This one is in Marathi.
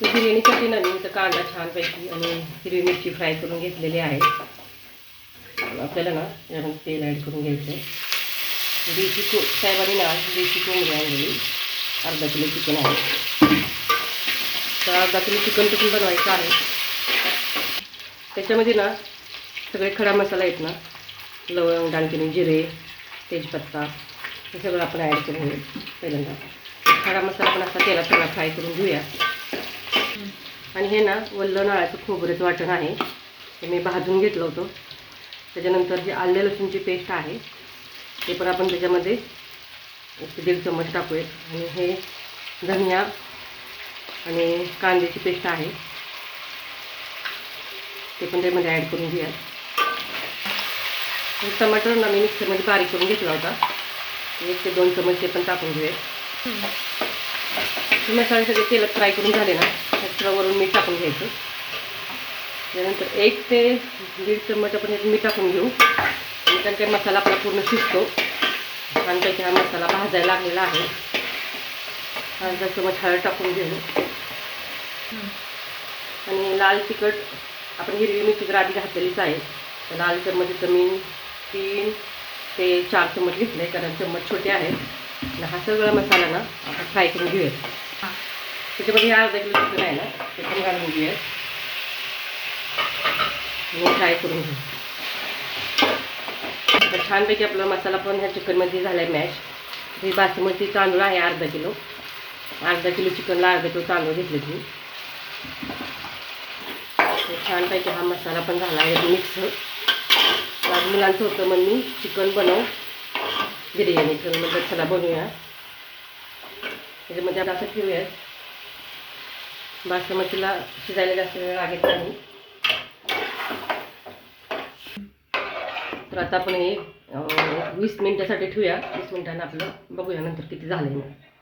तर बिर्याणीसाठी ना मी इथं कांदा छानपैकी आणि हिरवी मिरची फ्राय करून घेतलेली आहे. आपल्याला ना यामध्ये तेल ॲड करून घ्यायचं आहे. देशी को साहेबांनी ना देशी कोंबडी आणलेली. अर्धा किलो चिकन आहे. तर अर्धा किलो चिकन टिकून बनवायचं आहे. त्याच्यामध्ये ना सगळे खडा मसाला आहेत ना लवंग दालचिनी जिरे तेजपत्ता हे सगळं आपण ॲड करून घेऊ. पहिल्यांदा खडा मसाला पण असा तेलात सगळा फ्राय करून घेऊया. आणि हे ना वल्ल नाळाचं खोबरेचं वाटण आहे. ते मी भाजून घेतलं होतं. त्याच्यानंतर जे आले लसूणची पेस्ट आहे. ते पण आपण त्याच्यामध्ये एक दीड चम्मच टाकूयात आणि हे धनिया आणि कांद्याची पेस्ट आहे. ते पण त्यामध्ये ॲड करून घेऊया. टमाटर ना मी मिक्सरमध्ये बारीक करून घेतला होता. एक ते दोन चम्मच ते पण टाकून घेऊया. मसाले सगळे तेलात फ्राय करून झाले ना. वरून मीठ टाकून घ्यायचं. त्यानंतर एक ते दीड चम्मच आपण एक मीठ टाकून घेऊ. आणि कारण मसाला आपला पूर्ण शिजतो. आणि त्याचा हा मसाला भाजायला लागलेला आहे. अर्धा चम्मच हळद टाकून घेऊ. आणि लाल तिखट आपण हिरवी मिरची तर आधी घातलेलीच आहे. तर लाल चम्मच मी तीन ते चार चम्मच घेतले कारण चम्मच छोटे आहेत हा सगळा मसाला ना आपण फ्राय करून घेऊयात. त्याच्यामध्ये ह्या अर्धा किलो चिकन आहे ना ते पण घालून घेऊया. मग फ्राय करून घेऊ. तर छानपैकी आपला मसाला पण ह्या चिकनमध्ये झाला आहे मॅश. हे बासमती तांदूळ आहे अर्धा किलो. अर्धा किलो चिकनला अर्धा किलो तांदूळ घेतले तुम्ही. छानपैकी हा मसाला पण झाला आहे मिक्स. आज मुलांचं होतं मग मी चिकन बनव बिर्याणी. तर मग चला बनवूया. त्याच्यामध्ये आपण असं ठेवूया बासमतीला शिजायला जास्त वेळ लागेल नाही. तर आता आपण हे वीस मिनिटासाठी ठेवूया. वीस मिनिटांना आपलं बघूया नंतर किती झालं आहे